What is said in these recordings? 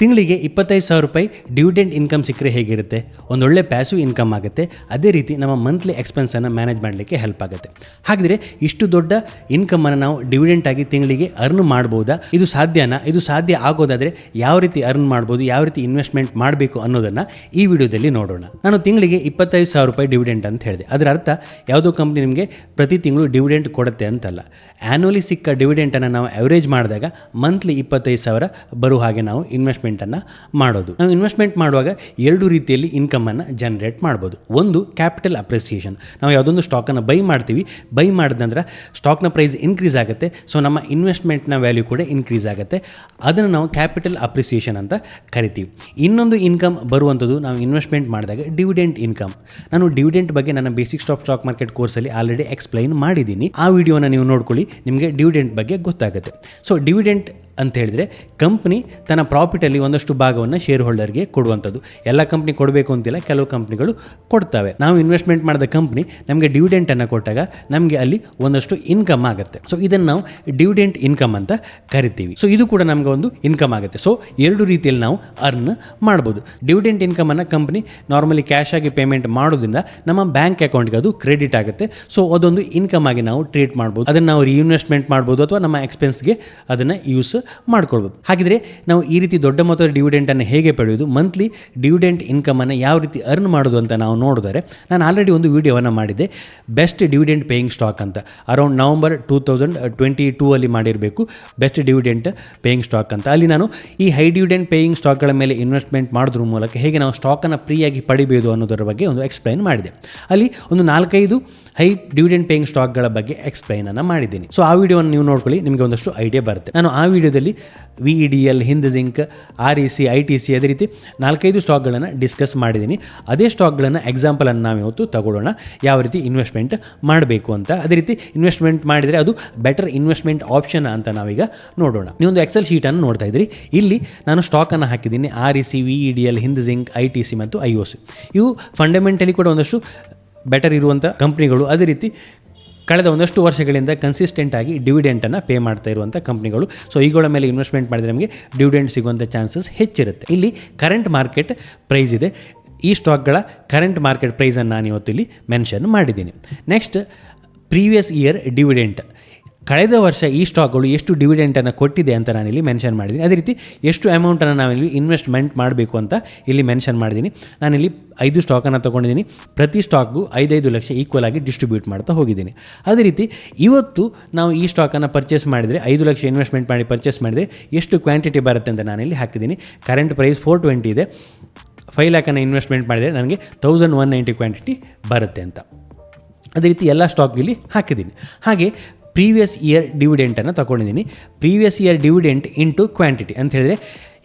ತಿಂಗಳಿಗೆ ಇಪ್ಪತ್ತೈದು ಸಾವಿರ ರೂಪಾಯಿ ಡಿವಿಡೆಂಡ್ ಇನ್ಕಮ್ ಸಿಕ್ಕರೆ ಹೇಗಿರುತ್ತೆ? ಒಂದೊಳ್ಳೆ ಪ್ಯಾಸಿವ್ ಇನ್ಕಮ್ ಆಗುತ್ತೆ. ಅದೇ ರೀತಿ ನಮ್ಮ ಮಂತ್ಲಿ ಎಕ್ಸ್ಪೆನ್ಸನ್ನು ಮ್ಯಾನೇಜ್ ಮಾಡಲಿಕ್ಕೆ ಹೆಲ್ಪ್ ಆಗುತ್ತೆ. ಹಾಗಿದ್ರೆ ಇಷ್ಟು ದೊಡ್ಡ ಇನ್ಕಮನ್ನು ನಾವು ಡಿವಿಡೆಂಟ್ ಆಗಿ ತಿಂಗಳಿಗೆ ಅರ್ನ್ ಮಾಡ್ಬೋದಾ? ಇದು ಸಾಧ್ಯನಾ? ಇದು ಸಾಧ್ಯ ಆಗೋದಾದರೆ ಯಾವ ರೀತಿ ಅರ್ನ್ ಮಾಡ್ಬೋದು? ಯಾವ ರೀತಿ ಇನ್ವೆಸ್ಟ್ಮೆಂಟ್ ಮಾಡಬೇಕು ಅನ್ನೋದನ್ನು ಈ ವಿಡಿಯೋದಲ್ಲಿ ನೋಡೋಣ. ನಾನು ತಿಂಗಳಿಗೆ ಇಪ್ಪತ್ತೈದು ಸಾವಿರ ರೂಪಾಯಿ ಡಿವಿಡೆಂಟ್ ಅಂತ ಹೇಳಿದೆ. ಅದರ ಅರ್ಥ ಯಾವುದೋ ಕಂಪ್ನಿ ನಿಮಗೆ ಪ್ರತಿ ತಿಂಗಳು ಡಿವಿಡೆಂಟ್ ಕೊಡುತ್ತೆ ಅಂತಲ್ಲ. ಆ್ಯನ್ಯಲಿ ಸಿಕ್ಕ ಡಿವಿಡೆಂಟನ್ನು ನಾವು ಅವರೇಜ್ ಮಾಡಿದಾಗ ಮಂತ್ಲಿ ಇಪ್ಪತ್ತೈದು ಸಾವಿರ ಬರೋ ಹಾಗೆ ನಾವು ಇನ್ವೆಸ್ಟ್ಮೆಂಟನ್ನು ಮಾಡೋದು. ನಾವು ಇನ್ವೆಸ್ಟ್ಮೆಂಟ್ ಮಾಡುವಾಗ ಎರಡು ರೀತಿಯಲ್ಲಿ ಇನ್ಕಮನ್ನು ಜನರೇಟ್ ಮಾಡ್ಬೋದು. ಒಂದು ಕ್ಯಾಪಿಟಲ್ ಅಪ್ರಿಸಿಯೇಷನ್ ನಾವು ಯಾವುದೊಂದು ಸ್ಟಾಕನ್ನು ಬೈ ಮಾಡ್ತೀವಿ. ಬೈ ಮಾಡಿದ ನಂತರ ಸ್ಟಾಕ್ನ ಪ್ರೈಸ್ ಇನ್ಕ್ರೀಸ್ ಆಗುತ್ತೆ. ಸೊ ನಮ್ಮ ಇನ್ವೆಸ್ಟ್ಮೆಂಟ್ನ ವ್ಯಾಲ್ಯೂ ಕೂಡ ಇನ್ಕ್ರೀಸ್ ಆಗುತ್ತೆ. ಅದನ್ನು ನಾವು ಕ್ಯಾಪಿಟಲ್ ಅಪ್ರಿಸಿಯೇಷನ್ ಅಂತ ಕರಿತೀವಿ. ಇನ್ನೊಂದು ಇನ್ಕಮ್ ಬರುವಂಥದ್ದು ನಾವು ಇನ್ವೆಸ್ಟ್ಮೆಂಟ್ ಮಾಡಿದಾಗ ಡಿವಿಡೆಂಟ್ ಇನ್ಕಮ್ ನಾನು ಡಿವಿಡೆಂಟ್ ಬಗ್ಗೆ ನನ್ನ ಬೇಸಿಕ್ ಸ್ಟಾಕ್ ಸ್ಟಾಕ್ ಮಾರ್ಕೆಟ್ ಕೋರ್ಸಲ್ಲಿ ಆಲ್ರೆಡಿ ಎಕ್ಸ್ಪ್ಲೈನ್ ಮಾಡಿದ್ದೀನಿ. ಆ ವಿಡಿಯೋನ ನೀವು ನೋಡ್ಕೊಳ್ಳಿ. ನಿಮಗೆ ಡಿವಿಡೆಂಟ್ ಬಗ್ಗೆ ಗೊತ್ತಾಗುತ್ತೆ. ಸೊ ಡಿವಿಡೆಂಟ್ ಅಂತ ಹೇಳಿದರೆ ಕಂಪ್ನಿ ತನ್ನ ಪ್ರಾಫಿಟಲ್ಲಿ ಒಂದಷ್ಟು ಭಾಗವನ್ನು ಶೇರ್ ಹೋಲ್ಡರ್ಗೆ ಕೊಡುವಂಥದ್ದು. ಎಲ್ಲ ಕಂಪ್ನಿ ಕೊಡಬೇಕು ಅಂತಿಲ್ಲ, ಕೆಲವು ಕಂಪ್ನಿಗಳು ಕೊಡ್ತವೆ. ನಾವು ಇನ್ವೆಸ್ಟ್ಮೆಂಟ್ ಮಾಡಿದ ಕಂಪ್ನಿ ನಮಗೆ ಡಿವಿಡೆಂಟನ್ನು ಕೊಟ್ಟಾಗ ನಮಗೆ ಅಲ್ಲಿ ಒಂದಷ್ಟು ಇನ್ಕಮ್ ಆಗುತ್ತೆ. ಸೊ ಇದನ್ನು ನಾವು ಡಿವಿಡೆಂಟ್ ಇನ್ಕಮ್ ಅಂತ ಕರಿತೀವಿ. ಸೊ ಇದು ಕೂಡ ನಮಗೆ ಒಂದು ಇನ್ಕಮ್ ಆಗುತ್ತೆ. ಸೊ ಎರಡು ರೀತಿಯಲ್ಲಿ ನಾವು ಅರ್ನ್ ಮಾಡ್ಬೋದು. ಡಿವಿಡೆಂಟ್ ಇನ್ಕಮನ್ನು ಕಂಪ್ನಿ ನಾರ್ಮಲಿ ಕ್ಯಾಶ್ ಆಗಿ ಪೇಮೆಂಟ್ ಮಾಡೋದ್ರಿಂದ ನಮ್ಮ ಬ್ಯಾಂಕ್ ಅಕೌಂಟ್ಗೆ ಅದು ಕ್ರೆಡಿಟ್ ಆಗುತ್ತೆ. ಸೊ ಅದೊಂದು ಇನ್ಕಮ್ ಆಗಿ ನಾವು ಟ್ರೀಟ್ ಮಾಡ್ಬೋದು. ಅದನ್ನು ನಾವು ರೀಇನ್ವೆಸ್ಟ್ಮೆಂಟ್ ಮಾಡ್ಬೋದು ಅಥವಾ ನಮ್ಮ ಎಕ್ಸ್ಪೆನ್ಸ್ಗೆ ಅದನ್ನು ಯೂಸ್ ಮಾಡ್ಕೊಳ್ಬೋದು. ಹಾಗಿದ್ರೆ ನಾವು ಈ ರೀತಿ ದೊಡ್ಡ ಮೊತ್ತದ ಡಿವಿಡೆಂಟನ್ನು ಹೇಗೆ ಪಡೆಯೋದು ಮಂತ್ಲಿ ಡಿವಿಡೆಂಟ್ ಇನ್ಕಮನ್ನು ಯಾವ ರೀತಿ ಅರ್ನ್ ಮಾಡೋದು ಅಂತ ನಾವು ನೋಡಿದರೆ, ನಾನು ಆಲ್ರೆಡಿ ಒಂದು ವಿಡಿಯೋವನ್ನು ಮಾಡಿದ್ದೆ. ಬೆಸ್ಟ್ ಡಿವಿಡೆಂಟ್ ಪೇಯಿಂಗ್ ಸ್ಟಾಕ್ ಅಂತ. Around November two thousand twenty two ಅಲ್ಲಿ ಮಾಡಿರಬೇಕು. ಬೆಸ್ಟ್ ಡಿವಿಡೆಂಟ್ ಪೇಯಿಂಗ್ ಸ್ಟಾಕ್ ಅಂತ. ಅಲ್ಲಿ ನಾನು ಈ ಹೈ ಡಿವಿಡೆಂಟ್ ಪೇಯಿಂಗ್ ಸ್ಟಾಕ್ಗಳ ಮೇಲೆ ಇನ್ವೆಸ್ಟ್ಮೆಂಟ್ ಮಾಡೋದ್ರ ಮೂಲಕ ಹೇಗೆ ನಾವು ಸ್ಟಾಕನ್ನು ಫ್ರೀಯಾಗಿ ಪಡಿಬೋದು ಅನ್ನೋದರ ಬಗ್ಗೆ ಒಂದು ಎಕ್ಸ್ಪ್ಲೈನ್ ಮಾಡಿದೆ. ಅಲ್ಲಿ ಒಂದು ನಾಲ್ಕೈದು ಹೈ ಡಿವಿಡೆಂಟ್ ಪೇಯಿಂಗ್ ಸ್ಟಾಕ್ಗಳ ಬಗ್ಗೆ ಎಕ್ಸ್ಪ್ಲೈನನ್ನು ಮಾಡಿದ್ದೀನಿ. ಸೊ ಆ ವಿಡಿಯೋವನ್ನು ನೀವು ನೋಡ್ಕೊಳ್ಳಿ, ನಿಮಗೆ ಒಂದಷ್ಟು ಐಡಿಯಾ ಬರುತ್ತೆ. ನಾನು ಆ ವಿಡಿಯೋದಲ್ಲಿ V E D L Hind Zinc R E C I T C ಅದೇ ರೀತಿ ನಾಲ್ಕೈದು ಸ್ಟಾಕ್ಗಳನ್ನು ಡಿಸ್ಕಸ್ ಮಾಡಿದ್ದೀನಿ. ಅದೇ ಸ್ಟಾಕ್ಗಳನ್ನು ಎಕ್ಸಾಂಪಲನ್ನು ನಾವು ಇವತ್ತು ತಗೊಳ್ಳೋಣ. ಯಾವ ರೀತಿ ಇನ್ವೆಸ್ಟ್ಮೆಂಟ್ ಮಾಡಬೇಕು ಅಂತ. ಅದೇ ರೀತಿ ಇನ್ವೆಸ್ಟ್ಮೆಂಟ್ ಮಾಡಿದರೆ ಅದು ಬೆಟರ್ ಇನ್ವೆಸ್ಟ್ಮೆಂಟ್ ಆಪ್ಷನ್ ಅಂತ ನಾವೀಗ ನೋಡೋಣ. ನೀವೊಂದು ಎಕ್ಸೆಲ್ ಶೀಟನ್ನು ನೋಡ್ತಾ ಇದ್ದೀರಿ ಇಲ್ಲಿ ನಾನು ಸ್ಟಾಕನ್ನು ಹಾಕಿದ್ದೀನಿ. R E C V E D L Hind Zinc I T C ಮತ್ತು ಐ ಒ ಸಿ ಇವು ಫಂಡಮೆಂಟಲಿ ಕೂಡ ಒಂದಷ್ಟು ಬೆಟರ್ ಇರುವಂಥ ಕಂಪ್ನಿಗಳು ಅದೇ ರೀತಿ ಕಳೆದ ಒಂದಷ್ಟು ವರ್ಷಗಳಿಂದ ಕನ್ಸಿಸ್ಟೆಂಟ್ ಆಗಿ ಡಿವಿಡೆಂಟನ್ನು ಪೇ ಮಾಡ್ತಾ ಇರುವಂಥ ಕಂಪ್ನಿಗಳು ಸೊ ಈಗಳ ಮೇಲೆ ಇನ್ವೆಸ್ಟ್ಮೆಂಟ್ ಮಾಡಿದರೆ ನಮಗೆ ಡಿವಿಡೆಂಟ್ ಸಿಗುವಂಥ ಚಾನ್ಸಸ್ ಹೆಚ್ಚಿರುತ್ತೆ. ಇಲ್ಲಿ ಕರೆಂಟ್ ಮಾರ್ಕೆಟ್ ಪ್ರೈಸ್ ಇದೆ. ಈ ಸ್ಟಾಕ್ಗಳ ಕರೆಂಟ್ ಮಾರ್ಕೆಟ್ ಪ್ರೈಸನ್ನು ನಾನು ಇವತ್ತು ಇಲ್ಲಿ ಮೆನ್ಷನ್ ಮಾಡಿದ್ದೀನಿ. ನೆಕ್ಸ್ಟ್ ಪ್ರೀವಿಯಸ್ ಇಯರ್ ಡಿವಿಡೆಂಟ್ ಕಳೆದ ವರ್ಷ ಈ ಸ್ಟಾಕ್ಗಳು ಎಷ್ಟು ಡಿವಿಡೆಂಟನ್ನು ಕೊಟ್ಟಿದೆ ಅಂತ ನಾನಿಲ್ಲಿ ಮೆನ್ಷನ್ ಮಾಡಿದ್ದೀನಿ. ಅದೇ ರೀತಿ ಎಷ್ಟು ಅಮೌಂಟನ್ನು ನಾವಿಲ್ಲಿ ಇನ್ವೆಸ್ಟ್ಮೆಂಟ್ ಮಾಡಬೇಕು ಅಂತ ಇಲ್ಲಿ ಮೆನ್ಷನ್ ಮಾಡಿದ್ದೀನಿ. ನಾನಿಲ್ಲಿ ಐದು ಸ್ಟಾಕನ್ನು ತೊಗೊಂಡಿದ್ದೀನಿ. ಪ್ರತಿ ಸ್ಟಾಕ್ಗೂ ಐದೈದು ಲಕ್ಷ ಈಕ್ವಲ್ ಆಗಿ ಡಿಸ್ಟ್ರಿಬ್ಯೂಟ್ ಮಾಡ್ತಾ ಹೋಗಿದ್ದೀನಿ. ಅದೇ ರೀತಿ ಇವತ್ತು ನಾವು ಈ ಸ್ಟಾಕನ್ನು ಪರ್ಚೇಸ್ ಮಾಡಿದರೆ, ಐದು ಲಕ್ಷ ಇನ್ವೆಸ್ಟ್ಮೆಂಟ್ ಮಾಡಿ ಪರ್ಚೇಸ್ ಮಾಡಿದರೆ ಎಷ್ಟು ಕ್ವಾಂಟಿಟಿ ಬರುತ್ತೆ ಅಂತ ನಾನಿಲ್ಲಿ ಹಾಕಿದ್ದೀನಿ. ಕರೆಂಟ್ ಪ್ರೈಸ್ ಫೋರ್ ಟ್ವೆಂಟಿ ಇದೆ. ಫೈವ್ ಲ್ಯಾಕನ್ನು ಇನ್ವೆಸ್ಟ್ಮೆಂಟ್ ಮಾಡಿದರೆ ನನಗೆ ತೌಸಂಡ್ ಒನ್ ನೈಂಟಿ ಕ್ವಾಂಟಿಟಿ ಬರುತ್ತೆ ಅಂತ. ಅದೇ ರೀತಿ ಎಲ್ಲ ಸ್ಟಾಕ್ ಇಲ್ಲಿ ಹಾಕಿದ್ದೀನಿ. ಹಾಗೆ ಪ್ರೀವಿಯಸ್ ಇಯರ್ ಡಿವಿಡೆಂಟನ್ನು ತಗೊಂಡಿದ್ದೀನಿ previous year dividend into quantity ಅಂತ ಹೇಳಿದ್ರೆ,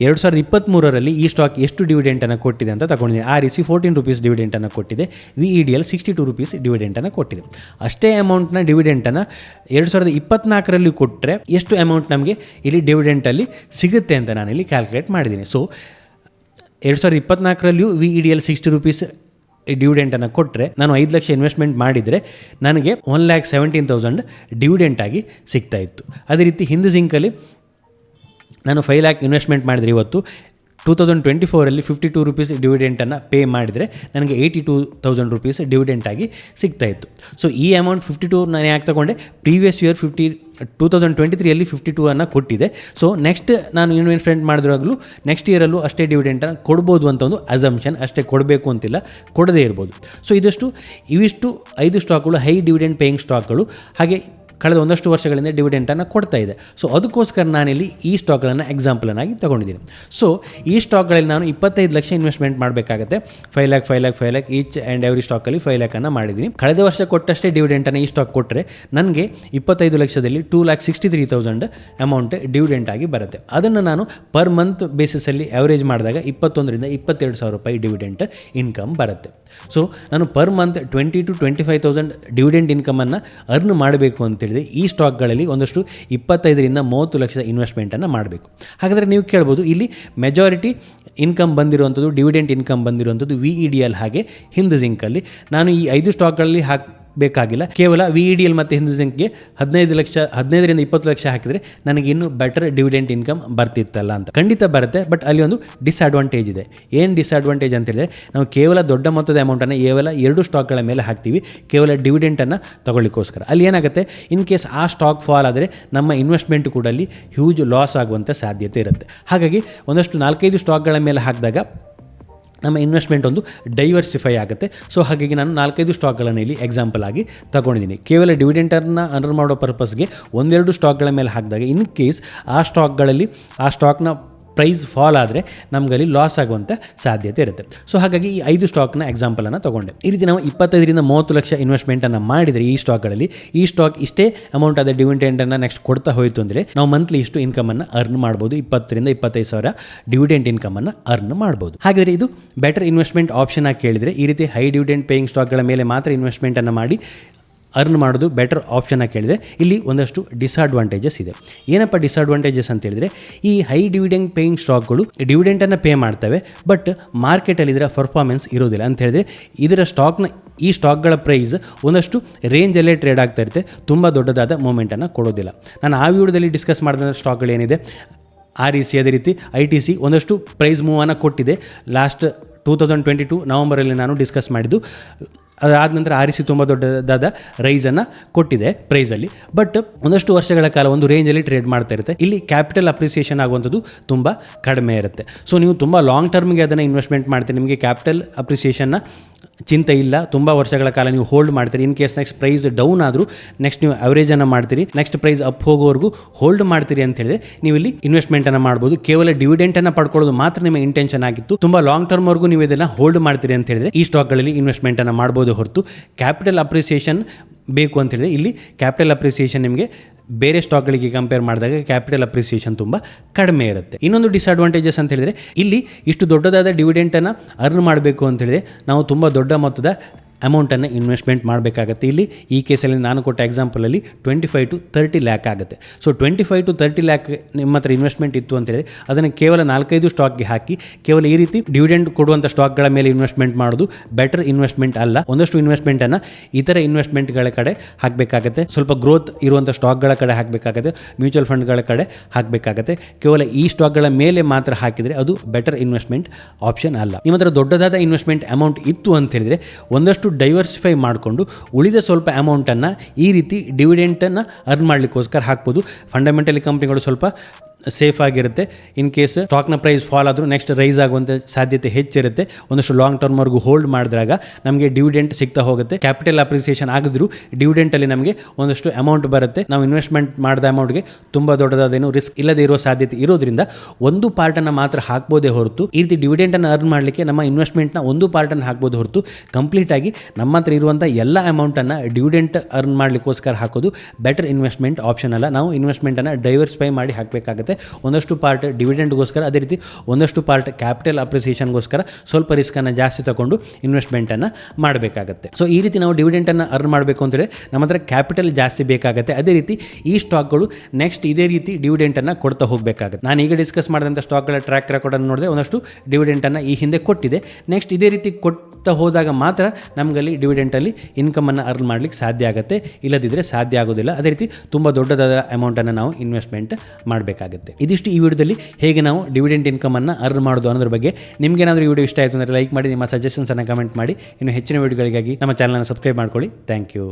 ಎರಡು ಸಾವಿರದ ಇಪ್ಪತ್ತ್ಮೂರರಲ್ಲಿ ಈ ಸ್ಟಾಕ್ ಎಷ್ಟು ಡಿವಿಡೆಂಟನ್ನು ಕೊಟ್ಟಿದೆ ಅಂತ ತಗೊಂಡಿದ್ದೀನಿ ಆ ರೀತಿ ಫೋರ್ಟೀನ್ ರುಪೀಸ್ ಡಿವಿಡೆಂಟನ್ನು ಕೊಟ್ಟಿದೆ. V E D L sixty two rupees ಡಿವಿಡೆಂಟನ್ನು ಕೊಟ್ಟಿದೆ. ಅಷ್ಟೇ ಅಮೌಂಟ್ನ ಡಿವಿಡೆಂಟನ್ನು ಎರಡು ಸಾವಿರದ ಇಪ್ಪತ್ನಾಲ್ಕರಲ್ಲಿ ಕೊಟ್ಟರೆ ಎಷ್ಟು ಅಮೌಂಟ್ ನಮಗೆ ಇಲ್ಲಿ ಡಿವಿಡೆಂಟಲ್ಲಿ ಸಿಗುತ್ತೆ ಅಂತ ನಾನಿಲ್ಲಿ ಕ್ಯಾಲ್ಕುಲೇಟ್ ಮಾಡಿದ್ದೀನಿ. ಸೊ ಎರಡು ಸಾವಿರದ ಇಪ್ಪತ್ನಾಲ್ಕರಲ್ಲಿಯೂ V E D L sixty rupees ಡಿವಿಡೆಂಟನ್ನು ಕೊಟ್ಟರೆ ನಾನು ಐದು ಲಕ್ಷ ಇನ್ವೆಸ್ಟ್ಮೆಂಟ್ ಮಾಡಿದರೆ ನನಗೆ one lakh seventeen thousand dividend ಆಗಿ ಸಿಗ್ತಾ ಇತ್ತು. ಅದೇ ರೀತಿ ಹಿಂದೆ ಸಿಂಕಲ್ಲಿ ನಾನು ಫೈವ್ ಲ್ಯಾಕ್ ಇನ್ವೆಸ್ಟ್ಮೆಂಟ್ ಮಾಡಿದರೆ ಇವತ್ತು ಟೂ ತೌಸಂಡ್ ಟ್ವೆಂಟಿ ಫೋರಲ್ಲಿ ಫಿಫ್ಟಿ ಟೂ ರುಪೀಸ್ ಡಿವಿಡೆಂಟನ್ನು ಪೇ ಮಾಡಿದರೆ ನನಗೆ eighty two thousand rupees dividend ಆಗಿ ಸಿಗ್ತಾ ಇತ್ತು. ಸೊ ಈ ಅಮೌಂಟ್ ಫಿಫ್ಟಿ ಟೂ ನಾನು ಯಾಕೆ ತಗೊಂಡೆ? Previous year fifty two thousand twenty ತ್ರೀಯಲ್ಲಿ fifty two ಅನ್ನು ಕೊಟ್ಟಿದೆ. ಸೊ ನೆಕ್ಸ್ಟ್ ನಾನು ಇನ್ವೆಸ್ಟ್ಮೆಂಟ್ ಮಾಡಿದ್ರಾಗಲೂ ನೆಕ್ಸ್ಟ್ ಇಯರಲ್ಲೂ ಅಷ್ಟೇ ಡಿವಿಡೆಂಟನ್ನು ಕೊಡ್ಬೋದು ಅಂತ ಒಂದು ಅಸಂಪ್ಷನ್ ಅಷ್ಟೇ ಕೊಡಬೇಕು ಅಂತಿಲ್ಲ, ಕೊಡದೇ ಇರ್ಬೋದು. ಸೊ ಇದಷ್ಟು, ಇವಿಷ್ಟು ಐದು ಸ್ಟಾಕ್ಗಳು ಹೈ ಡಿವಿಡೆಂಟ್ ಪೇಯಿಂಗ್ ಸ್ಟಾಕ್ಗಳು ಹಾಗೆ ಕಳೆದ ಒಂದಷ್ಟು ವರ್ಷಗಳಿಂದ ಡಿವಿಡೆಂಟನ್ನು ಕೊಡ್ತಾ ಇದೆ. ಸೊ ಅದಕ್ಕೋಸ್ಕರ ನಾನಿಲ್ಲಿ ಈ ಸ್ಟಾಕ್ಗಳನ್ನು ಎಕ್ಸಾಂಪಲನ್ನಾಗಿ ತೊಗೊಂಡಿದ್ದೀನಿ. ಸೊ ಈ ಸ್ಟಾಕ್ಗಳಲ್ಲಿ ನಾನು ಇಪ್ಪತ್ತೈದು ಲಕ್ಷ ಇನ್ವೆಸ್ಟ್ಮೆಂಟ್ ಮಾಡಬೇಕಾಗುತ್ತೆ. Five lakh five lakh five lakh each and every ಸ್ಟಾಕಲ್ಲಿ five ಲ್ಯಾಕನ್ನು ಮಾಡಿದ್ದೀನಿ. ಕಳೆದ ವರ್ಷ ಕೊಟ್ಟಷ್ಟೇ ಡಿವಿಡೆಂಟನ್ನು ಈ ಸ್ಟಾಕ್ ಕೊಟ್ಟರೆ ನನಗೆ ಇಪ್ಪತ್ತೈದು ಲಕ್ಷದಲ್ಲಿ two lakh sixty three thousand amount dividend ಆಗಿ ಬರುತ್ತೆ. ಅದನ್ನು ನಾನು ಪರ್ ಮಂತ್ ಬೇಸಿಸಲ್ಲಿ ಅವರೇಜ್ ಮಾಡಿದಾಗ ಇಪ್ಪತ್ತೊಂದರಿಂದ ಇಪ್ಪತ್ತೆರಡು ಸಾವಿರ ರೂಪಾಯಿ ಡಿವಿಡೆಂಟ್ ಇನ್ಕಮ್ ಬರುತ್ತೆ. ಸೊ ನಾನು per month twenty to twenty five thousand dividend ಇನ್ಕಮನ್ನು earn ಮಾಡಬೇಕು ಅಂತೇಳಿದರೆ ಈ ಸ್ಟಾಕ್ಗಳಲ್ಲಿ ಒಂದಷ್ಟು ಇಪ್ಪತ್ತೈದರಿಂದ ಮೂವತ್ತು ಲಕ್ಷದ ಇನ್ವೆಸ್ಟ್ಮೆಂಟನ್ನು ಮಾಡಬೇಕು. ಹಾಗಾದರೆ ನೀವು ಕೇಳ್ಬೋದು, ಇಲ್ಲಿ ಮೆಜಾರಿಟಿ ಇನ್ಕಮ್ ಬಂದಿರುವಂಥದ್ದು ಡಿವಿಡೆಂಟ್ ಇನ್ಕಮ್ ಬಂದಿರುವಂಥದ್ದು ವಿ ಇ ಡಿ ಎಲ್ ಹಾಗೆ ಹಿಂದ್ ಜಿಂಕಲ್ಲಿ ನಾನು ಈ ಐದು ಸ್ಟಾಕ್ಗಳಲ್ಲಿ ಹಾಕಿ ಬೇಕಾಗಿಲ್ಲ. ಕೇವಲ ವಿ ಇ ಡಿ ಎಲ್ ಮತ್ತು ಹಿಂದೂ ಸಂಖ್ಯೆ ಹದಿನೈದು ಲಕ್ಷ, ಹದಿನೈದರಿಂದ ಇಪ್ಪತ್ತು ಲಕ್ಷ ಹಾಕಿದರೆ ನನಗೆ ಇನ್ನೂ ಬೆಟರ್ ಡಿವಿಡೆಂಟ್ ಇನ್ಕಮ್ ಬರ್ತಿತ್ತಲ್ಲ ಅಂತ. ಖಂಡಿತ ಬರುತ್ತೆ ಬಟ್ ಅಲ್ಲಿ ಒಂದು ಡಿಸ್ಅಡ್ವಾಂಟೇಜ್ ಇದೆ. ಏನು ಡಿಸ್ಅಡ್ವಾಂಟೇಜ್ ಅಂತ ಹೇಳಿದ್ರೆ, ನಾವು ಕೇವಲ ದೊಡ್ಡ ಮೊತ್ತದ ಅಮೌಂಟನ್ನು ಕೇವಲ ಎರಡು ಸ್ಟಾಕ್ಗಳ ಮೇಲೆ ಹಾಕ್ತೀವಿ. ಕೇವಲ ಡಿವಿಡೆಂಟನ್ನು ತಗೊಳ್ಳಿಕ್ಕೋಸ್ಕರ. ಅಲ್ಲಿ ಏನಾಗುತ್ತೆ ಇನ್ ಕೇಸ್ ಆ ಸ್ಟಾಕ್ ಫಾಲ್ ಆದರೆ ನಮ್ಮ ಇನ್ವೆಸ್ಟ್ಮೆಂಟ್ ಕೂಡ ಅಲ್ಲಿ ಹ್ಯೂಜ್ ಲಾಸ್ ಆಗುವಂಥ ಸಾಧ್ಯತೆ ಇರುತ್ತೆ. ಹಾಗಾಗಿ ಒಂದಷ್ಟು ನಾಲ್ಕೈದು ಸ್ಟಾಕ್ಗಳ ಮೇಲೆ ಹಾಕಿದಾಗ ನಮ್ಮ ಇನ್ವೆಸ್ಟ್ಮೆಂಟ್ ಒಂದು ಡೈವರ್ಸಿಫೈ ಆಗುತ್ತೆ. ಸೊ ಹಾಗಾಗಿ ನಾನು ನಾಲ್ಕೈದು ಸ್ಟಾಕ್ಗಳನ್ನು ಇಲ್ಲಿ ಎಕ್ಸಾಂಪಲ್ ಆಗಿ ತಗೊಂಡಿದ್ದೀನಿ. ಕೇವಲ ಡಿವಿಡೆಂಟನ್ನು ಅರ್ನ್ ಮಾಡೋ ಪರ್ಪಸ್ಗೆ ಒಂದೆರಡು ಸ್ಟಾಕ್ಗಳ ಮೇಲೆ ಹಾಕಿದಾಗ ಇನ್ ಕೇಸ್ ಆ ಸ್ಟಾಕ್ಗಳಲ್ಲಿ ಆ ಸ್ಟಾಕ್ನ ಪ್ರೈಸ್ ಫಾಲ್ ಆದರೆ ನಮಗಲ್ಲಿ ಲಾಸ್ ಆಗುವಂಥ ಸಾಧ್ಯತೆ ಇರುತ್ತೆ. ಸೊ ಹಾಗಾಗಿ ಈ ಐದು ಸ್ಟಾಕ್ನ ಎಕ್ಸಾಂಪಲನ್ನು ತೊಗೊಂಡೆ. ಈ ರೀತಿ ನಾವು ಇಪ್ಪತ್ತೈದರಿಂದ ಮೂವತ್ತು ಲಕ್ಷ ಇನ್ವೆಸ್ಟ್ಮೆಂಟನ್ನು ಮಾಡಿದರೆ ಈ ಸ್ಟಾಕ್ಗಳಲ್ಲಿ ಈ ಸ್ಟಾಕ್ ಇಷ್ಟೇ ಅಮೌಂಟ್ ಆದ ಡಿವಿಡೆಂಟನ್ನು ನೆಕ್ಸ್ಟ್ ಕೊಡ್ತಾ ಹೋಯಿತು ಅಂದರೆ, ನಾವು ಮಂತ್ಲಿ ಇಷ್ಟು ಇನ್ಕಮನ್ನು ಅರ್ನ್ ಮಾಡ್ಬೋದು. ಇಪ್ಪತ್ತರಿಂದ ಇಪ್ಪತ್ತೈದು ಸಾವಿರ ಡಿವಿಡೆಂಟ್ ಇನ್ಕಮನ್ನು ಅರ್ನ್ ಮಾಡ್ಬೋದು. ಹಾಗಾದರೆ ಇದು ಬೆಟರ್ ಇನ್ವೆಸ್ಟ್ಮೆಂಟ್ ಆಪ್ಷನ್ ಆಗಿ ಕೇಳಿದರೆ ಈ ರೀತಿ ಹೈ ಡಿವಿಡೆಂಟ್ ಪೇಯಿಂಗ್ ಸ್ಟಾಕ್ಗಳ ಮೇಲೆ ಮಾತ್ರ ಇನ್ವೆಸ್ಟ್ಮೆಂಟನ್ನು ಮಾಡಿ ಅರ್ನ್ ಮಾಡೋದು ಬೆಟರ್ ಆಪ್ಷನ್ ಕೇಳಿದೆ. ಇಲ್ಲಿ ಒಂದಷ್ಟು ಡಿಸ್ಅಡ್ವಾಂಟೇಜಸ್ ಇದೆ. ಏನಪ್ಪ ಡಿಸ್ಅಡ್ವಾಂಟೇಜಸ್ ಅಂತ ಹೇಳಿದ್ರೆ, ಈ ಹೈ ಡಿವಿಡೆಂಡ್ ಪೇಯಿಂಗ್ ಸ್ಟಾಕ್ಗಳು ಡಿವಿಡೆಂಟನ್ನು ಪೇ ಮಾಡ್ತವೆ ಬಟ್ ಮಾರ್ಕೆಟಲ್ಲಿ ಇದರ ಪರ್ಫಾರ್ಮೆನ್ಸ್ ಇರೋದಿಲ್ಲ ಅಂತ ಹೇಳಿದ್ರೆ, ಇದರ ಸ್ಟಾಕ್ನ ಈ ಸ್ಟಾಕ್ಗಳ ಪ್ರೈಸ್ ಒಂದಷ್ಟು ರೇಂಜಲ್ಲೇ ಟ್ರೇಡ್ ಆಗ್ತಾ ಇರುತ್ತೆ, ತುಂಬ ದೊಡ್ಡದಾದ ಮೂಮೆಂಟನ್ನು ಕೊಡೋದಿಲ್ಲ. ನಾನು ಆ ವಿಡಿಯೋದಲ್ಲಿ ಡಿಸ್ಕಸ್ ಮಾಡಿದ ಸ್ಟಾಕ್ಗಳೇನಿದೆ ಆರ್ ಇ ಸಿ ಅದೇ ರೀತಿ ಐ ಟಿ ಸಿ ಒಂದಷ್ಟು ಪ್ರೈಸ್ ಮೂವನ್ನು ಕೊಟ್ಟಿದೆ. Last two thousand twenty two ನವಂಬರಲ್ಲಿ ನಾನು ಡಿಸ್ಕಸ್ ಮಾಡಿದ್ದು ಅದಾದ ನಂತರ ಆರಿಸಿ ತುಂಬ ದೊಡ್ಡದಾದ ರೈಸನ್ನು ಕೊಟ್ಟಿದೆ ಪ್ರೈಸಲ್ಲಿ ಬಟ್ ಒಂದಷ್ಟು ವರ್ಷಗಳ ಕಾಲ ಒಂದು ರೇಂಜಲ್ಲಿ ಟ್ರೇಡ್ ಮಾಡ್ತಾ ಇರುತ್ತೆ. ಇಲ್ಲಿ ಕ್ಯಾಪಿಟಲ್ ಅಪ್ರಿಸಿಯೇಷನ್ ಆಗುವಂಥದ್ದು ತುಂಬ ಕಡಿಮೆ ಇರುತ್ತೆ. ಸೊ ನೀವು ತುಂಬ ಲಾಂಗ್ ಟರ್ಮ್ಗೆ ಅದನ್ನು ಇನ್ವೆಸ್ಟ್ಮೆಂಟ್ ಮಾಡ್ತೀರಿ. ನಿಮಗೆ ಕ್ಯಾಪಿಟಲ್ ಅಪ್ರಿಸಿಯೇಷನ್ನ ಚಿಂತೆ ಇಲ್ಲ, ತುಂಬ ವರ್ಷಗಳ ಕಾಲ ನೀವು ಹೋಲ್ಡ್ ಮಾಡ್ತೀರಿ. In case next price down ಆದರೂ ನೆಕ್ಸ್ಟ್ ನೀವು ಅವರೇಜನ್ನು ಮಾಡ್ತೀರಿ. ನೆಕ್ಸ್ಟ್ ಪ್ರೈಸ್ ಅಪ್ ಹೋಗೋವರೆಗೂ ಹೋಲ್ಡ್ ಮಾಡ್ತೀರಿ ಅಂತ ಹೇಳಿದ್ರೆ ನೀವು ಇಲ್ಲಿ ಇನ್ವೆಸ್ಟ್ಮೆಂಟನ್ನು ಮಾಡ್ಬೋದು. ಕೇವಲ ಡಿವಿಡೆಂಟನ್ನು ಪಡ್ಕೊಳ್ಳೋದು ಮಾತ್ರ ನಿಮ್ಮ ಇಂಟೆನ್ಷನ್ ಆಗಿತ್ತು. ತುಂಬ ಲಾಂಗ್ ಟರ್ಮ್ವರೆಗೂ ನೀವು ಇದನ್ನು ಹೋಲ್ಡ್ ಮಾಡ್ತೀರಿ ಅಂತ ಹೇಳಿದ್ರೆ ಈ ಸ್ಟಾಕ್ಗಳಲ್ಲಿ ಇನ್ವೆಸ್ಟ್ಮೆಂಟನ್ನು ಮಾಡ್ಬೋದು ಹೊರತು. ಕ್ಯಾಪಿಟಲ್ ಅಪ್ರಿಸಿಯೇಷನ್ ಬೇಕು ಅಂತ ಹೇಳಿದ್ರೆ ಇಲ್ಲಿ ಕ್ಯಾಪಿಟಲ್ ಅಪ್ರಿಸಿಯೇಷನ್ ನಿಮಗೆ ಬೇರೆ ಸ್ಟಾಕ್ಗಳಿಗೆ ಕಂಪೇರ್ ಮಾಡಿದಾಗ ಕ್ಯಾಪಿಟಲ್ ಅಪ್ರಿಸಿಯೇಷನ್ ತುಂಬ ಕಡಿಮೆ ಇರುತ್ತೆ. ಇನ್ನೊಂದು ಡಿಸ್ಅಡ್ವಾಂಟೇಜಸ್ ಅಂತ ಹೇಳಿದರೆ, ಇಲ್ಲಿ ಇಷ್ಟು ದೊಡ್ಡದಾದ ಡಿವಿಡೆಂಟನ್ನು ಅರ್ನ್ ಮಾಡಬೇಕು ಅಂತ ಹೇಳಿದ್ರೆ, ನಾವು ತುಂಬ ದೊಡ್ಡ ಮೊತ್ತದ ಅಮೌಂಟನ್ನು ಇನ್ವೆಸ್ಟ್ಮೆಂಟ್ ಮಾಡಬೇಕಾಗತ್ತೆ. ಇಲ್ಲಿ ಈ ಕೇಸಲ್ಲಿ ನಾನು ಕೊಟ್ಟ ಎಕ್ಸಾಂಪಲಲ್ಲಿ twenty five to thirty lakh ಆಗುತ್ತೆ. So twenty five to thirty lakh ನಿಮ್ಮ ಹತ್ರ ಇನ್ವೆಸ್ಟ್ಮೆಂಟ್ ಇತ್ತು ಅಂತ ಹೇಳಿದ್ರೆ, ಅದನ್ನು ಕೇವಲ ನಾಲ್ಕೈದು ಸ್ಟಾಕ್ಗೆ ಹಾಕಿ, ಕೇವಲ ಈ ರೀತಿ ಡಿವಿಡೆಂಡ್ ಕೊಡುವಂಥ ಸ್ಟಾಕ್ಗಳ ಮೇಲೆ ಇನ್ವೆಸ್ಟ್ಮೆಂಟ್ ಮಾಡೋದು ಬೆಟರ್ ಇನ್ವೆಸ್ಟ್ಮೆಂಟ್ ಅಲ್ಲ. ಒಂದಷ್ಟು ಇನ್ವೆಸ್ಟ್ಮೆಂಟನ್ನು ಇತರ ಇನ್ವೆಸ್ಟ್ಮೆಂಟ್ಗಳ ಕಡೆ ಹಾಕಬೇಕಾಗತ್ತೆ. ಸ್ವಲ್ಪ ಗ್ರೋತ್ ಇರುವಂಥ ಸ್ಟಾಕ್ಗಳ ಕಡೆ ಹಾಕಬೇಕಾಗತ್ತೆ. ಮ್ಯೂಚುವಲ್ ಫಂಡ್ಗಳ ಕಡೆ ಹಾಕಬೇಕಾಗತ್ತೆ. ಕೇವಲ ಈ ಸ್ಟಾಕ್ಗಳ ಮೇಲೆ ಮಾತ್ರ ಹಾಕಿದರೆ ಅದು ಬೆಟರ್ ಇನ್ವೆಸ್ಟ್ಮೆಂಟ್ ಆಪ್ಷನ್ ಅಲ್ಲ. ನಿಮ್ಮ ಹತ್ರ ದೊಡ್ಡದಾದ ಇನ್ವೆಸ್ಟ್ಮೆಂಟ್ ಅಮೌಂಟ್ ಇತ್ತು ಅಂತ ಹೇಳಿದರೆ, ಒಂದಷ್ಟು ಡೈವರ್ಸಿಫೈ ಮಾಡಿಕೊಂಡು ಉಳಿದ ಸ್ವಲ್ಪ ಅಮೌಂಟನ್ನು ಈ ರೀತಿ ಡಿವಿಡೆಂಟನ್ನು ಅರ್ನ್ ಮಾಡಲಿಕ್ಕೋಸ್ಕರ ಹಾಕ್ಬೋದು. ಫಂಡಮೆಂಟಲಿ ಕಂಪ್ನಿಗಳು ಸ್ವಲ್ಪ ಸೇಫ್ ಆಗಿರುತ್ತೆ. ಇನ್ ಕೇಸ್ ಸ್ಟಾಕ್ನ ಪ್ರೈಸ್ ಫಾಲ್ ಆದರೂ ನೆಕ್ಸ್ಟ್ ರೈಸ್ ಆಗುವಂಥ ಸಾಧ್ಯತೆ ಹೆಚ್ಚಿರುತ್ತೆ. ಒಂದಷ್ಟು ಲಾಂಗ್ ಟರ್ಮ್ವರೆಗೂ ಹೋಲ್ಡ್ ಮಾಡಿದಾಗ ನಮಗೆ ಡಿವಿಡೆಂಟ್ ಸಿಗ್ತಾ ಹೋಗುತ್ತೆ. ಕ್ಯಾಪಿಟಲ್ ಅಪ್ರಿಸಿಯೇಷನ್ ಆಗಿದ್ರು ಡಿವಿಡೆಂಟಲ್ಲಿ ನಮಗೆ ಒಂದಷ್ಟು ಅಮೌಂಟ್ ಬರುತ್ತೆ. ನಾವು ಇನ್ವೆಸ್ಟ್ಮೆಂಟ್ ಮಾಡಿದ ಅಮೌಂಟ್ಗೆ ತುಂಬ ದೊಡ್ಡದಾದೇನು ರಿಸ್ಕ್ ಇಲ್ಲದೆ ಇರೋ ಸಾಧ್ಯತೆ ಇರೋದ್ರಿಂದ ಒಂದು ಪಾರ್ಟನ್ನು ಮಾತ್ರ ಹಾಕ್ಬೋದೇ ಹೊರತು ಈ ರೀತಿ ಡಿವಿಡೆಂಟನ್ನು ಅರ್ನ್ ಮಾಡಲಿಕ್ಕೆ ನಮ್ಮ ಇನ್ವೆಸ್ಟ್ಮೆಂಟ್ನ ಒಂದು ಪಾರ್ಟನ್ನು ಹಾಕ್ಬೋದು ಹೊರತು ಕಂಪ್ಲೀಟಾಗಿ ನಮ್ಮ ಹತ್ರ ಇರುವಂಥ ಎಲ್ಲ ಅಮೌಂಟನ್ನು ಡಿವಿಡೆಂಟ್ ಅರ್ನ್ ಮಾಡಲಿಕ್ಕೋಸ್ಕರ ಹಾಕೋದು ಬೆಟರ್ ಇನ್ವೆಸ್ಟ್ಮೆಂಟ್ ಆಪ್ಷನ್ ಅಲ್ಲ. ನಾವು ಇನ್ವೆಸ್ಟ್ಮೆಂಟನ್ನು ಡೈವರ್ಸಿಫೈ ಮಾಡಿ ಹಾಕಬೇಕಾಗುತ್ತೆ. ಒಂದಷ್ಟು ಪಾರ್ಟ್ ಡಿವಿಡೆಂಟ್ಗೋಸ್ಕರ ಅದೇ ರೀತಿ ಒಂದಷ್ಟು ಪಾರ್ಟ್ ಕ್ಯಾಪಿಟಲ್ ಅಪ್ರಿಸಿಯೇಷನ್ಗೋಸ್ಕರ ಸ್ವಲ್ಪ ರಿಸ್ಕನ್ನು ಜಾಸ್ತಿ ತಗೊಂಡು ಇನ್ವೆಸ್ಟ್ಮೆಂಟನ್ನು ಮಾಡಬೇಕಾಗುತ್ತೆ. ಸೊ ಈ ರೀತಿ ನಾವು ಡಿವಿಡೆಂಟನ್ನು ಅರ್ನ್ ಮಾಡಬೇಕು ಅಂತೇಳಿ ನಮ್ಮ ಹತ್ರ ಕ್ಯಾಪಿಟಲ್ ಜಾಸ್ತಿ ಬೇಕಾಗುತ್ತೆ. ಅದೇ ರೀತಿ ಈ ಸ್ಟಾಕ್ಗಳು ನೆಕ್ಸ್ಟ್ ಇದೇ ರೀತಿ ಡಿವಿಡೆಂಟನ್ನು ಕೊಡ್ತಾ ಹೋಗಬೇಕಾಗುತ್ತೆ. ನಾನು ಈಗ ಡಿಸ್ಕಸ್ ಮಾಡಿದಂಥ ಸ್ಟಾಕ್ಗಳ ಟ್ರ್ಯಾಕ್ ರೆಕಾರ್ಡನ್ನು ನೋಡಿದ್ರೆ ಒಂದಷ್ಟು ಡಿವಿಡೆಂಟನ್ನು ಈ ಹಿಂದೆ ಕೊಟ್ಟಿದೆ. ನೆಕ್ಸ್ಟ್ ಇದೇ ರೀತಿ ಕೊಡ್ತಾ ಹೋದಾಗ ಮಾತ್ರ ನಮಗಲ್ಲಿ ಡಿವಿಡೆಂಟಲ್ಲಿ ಇನ್ಕಮನ್ನು ಅರ್ನ್ ಮಾಡಲಿಕ್ಕೆ ಸಾಧ್ಯ ಆಗುತ್ತೆ. ಇಲ್ಲದಿದ್ದರೆ ಸಾಧ್ಯ ಆಗೋದಿಲ್ಲ. ಅದೇ ರೀತಿ ತುಂಬ ದೊಡ್ಡದಾದ ಅಮೌಂಟನ್ನು ನಾವು ಇನ್ವೆಸ್ಟ್ಮೆಂಟ್ ಮಾಡಬೇಕಾಗುತ್ತೆ. ಇದಿಷ್ಟು ಈ ವಿಡಿಯೋದಲ್ಲಿ ಹೇಗೆ ನಾವು ಡಿವಿಡೆಂಟ್ ಇನ್ಕಮನ್ನು ಅರ್ನ್ ಮಾಡೋದು ಅನ್ನೋದ್ರ ಬಗ್ಗೆ. ನಿಮಗೇನಾದರೂ ಈ ವಿಡಿಯೋ ಇಷ್ಟ ಆಯಿತು ಅಂದರೆ ಲೈಕ್ ಮಾಡಿ, ನಿಮ್ಮ ಸಜೆಷನ್ಸನ್ನು ಕಮೆಂಟ್ ಮಾಡಿ. ಇನ್ನು ಹೆಚ್ಚಿನ ವಿಡಿಯೋಗಳಿಗಾಗಿ ನಮ್ಮ ಚಾನಲನ್ನು ಸಬ್ಸ್ಕ್ರೈಬ್ ಮಾಡ್ಕೊಳ್ಳಿ. Thank you